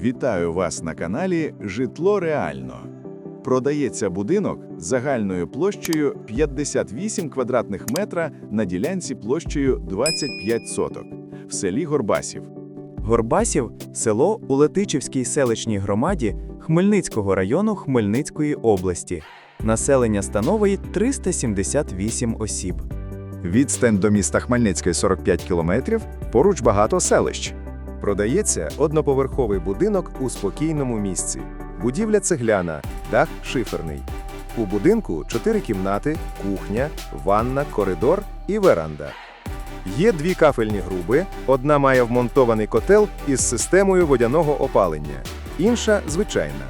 Вітаю вас на каналі Житло Реально. Продається будинок загальною площею 58 квадратних метра на ділянці площею 25 соток в селі Горбасів. Горбасів село у Летичівській селищній громаді Хмельницького району Хмельницької області. Населення становить 378 осіб. Відстань до міста Хмельницький 45 кілометрів, поруч багато селищ. Продається одноповерховий будинок у спокійному місці. Будівля цегляна, дах шиферний. У будинку чотири кімнати, кухня, ванна, коридор і веранда. Є дві кафельні груби, одна має вмонтований котел із системою водяного опалення, інша звичайна.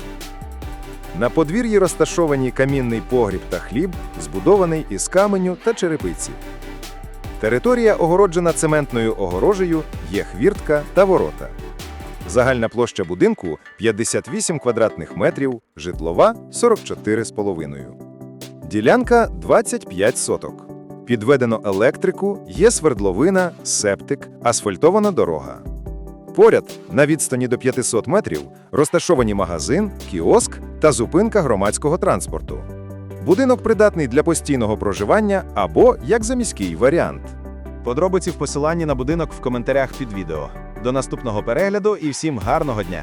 На подвір'ї розташовані камінний погріб та хліб, збудований із каменю та черепиці. Територія огороджена цементною огорожею, є хвіртка та ворота. Загальна площа будинку 58 квадратних метрів, житлова 44,5. Ділянка 25 соток. Підведено електрику, є свердловина, септик, асфальтована дорога. Поряд, на відстані до 500 метрів, розташовані магазин, кіоск та зупинка громадського транспорту. Будинок придатний для постійного проживання або як заміський варіант. Подробиці в посиланні на будинок в коментарях під відео. До наступного перегляду і всім гарного дня!